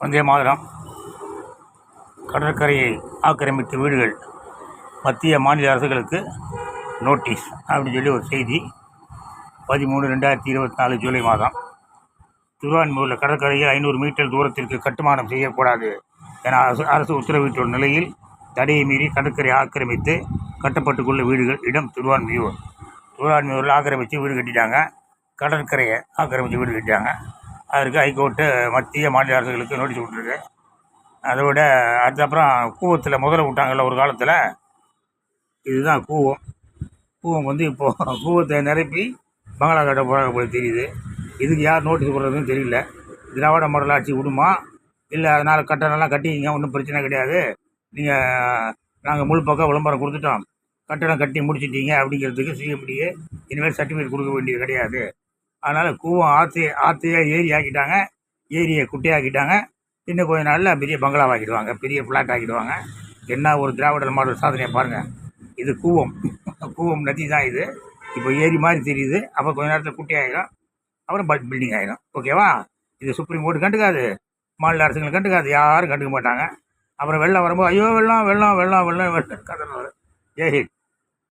வந்தே மாதரம். கடற்கரையை ஆக்கிரமித்த வீடுகள் மத்திய மாநில அரசுகளுக்கு நோட்டீஸ் அப்படின்னு சொல்லி ஒரு செய்தி. பதிமூணு ரெண்டாயிரத்தி இருபத்தி நாலு ஜூலை மாதம். திருவான்மூரில் கடற்கரையில் ஐநூறு மீட்டர் தூரத்திற்கு கட்டுமானம் செய்யக்கூடாது என அரசு அரசு உத்தரவிட்டுள்ள நிலையில் தடையை மீறி கடற்கரை ஆக்கிரமித்து கட்டப்பட்டுக்குள்ள வீடுகள் இடம் திருவான்மியூர். திருவான்மியூரில் ஆக்கிரமித்து வீடு கட்டிட்டாங்க. கடற்கரையை ஆக்கிரமித்து வீடு கட்டிட்டாங்க. அதற்கு ஹைகோர்ட்டு மத்திய மாநில அரசுகளுக்கு நோட்டீஸ் விட்ருக்கு அதை விட அதுக்கப்புறம் கூவத்தில் முதல்ல விட்டாங்கல்ல ஒரு காலத்தில். இதுதான் கூவம். கூவம் வந்து இப்போது கூவத்தை நிரப்பி பங்களா கட்ட போகிறாங்க போய் தெரியுது. இதுக்கு யார் நோட்டீஸ் போடுறதுன்னு தெரியல. திராவிட மாடல் ஆட்சி விடுமா? இல்லை அதனால் கட்டணம்லாம் கட்டிக்கிங்க ஒன்றும் பிரச்சனை கிடையாது. நீங்கள் நாங்கள் முழு பக்கம் விளம்பரம் கொடுத்துட்டோம். கட்டணம் கட்டி முடிச்சிட்டீங்க அப்படிங்கிறதுக்கு சிஎம்டியே இனிமேல் சர்டிஃபிகேட் கொடுக்க வேண்டியது கிடையாது. அதனால் கூவம் ஆற்று ஆற்றையே ஏரி ஆக்கிட்டாங்க ஏரியை குட்டையாக்கிட்டாங்க இன்னும் கொஞ்ச நாளில் பெரிய பங்களா ஆக்கிடுவாங்க பெரிய ஃப்ளாட் ஆக்கிடுவாங்க. என்ன ஒரு திராவிட மாடல் சாதனையை பாருங்கள் இது கூவம். கூவம் நதி தான் இது. இப்போ ஏரி மாதிரி தெரியுது. அப்புறம் கொஞ்ச நேரத்தில் குட்டி ஆகிடும் அப்புறம் பட் பில்டிங் ஆகிடும் ஓகேவா இது சுப்ரீம் கோர்ட்டு கண்டுக்காது. மாநில அரசுகள் கண்டுக்காது. யாரும் கண்டுக்க மாட்டாங்க. அப்புறம் வெள்ளம் வரும்போது ஐயோ வெள்ளம் வெள்ளம் வெள்ளம் வெள்ளம் வெள்ளம் கதை வரும் ஜெய்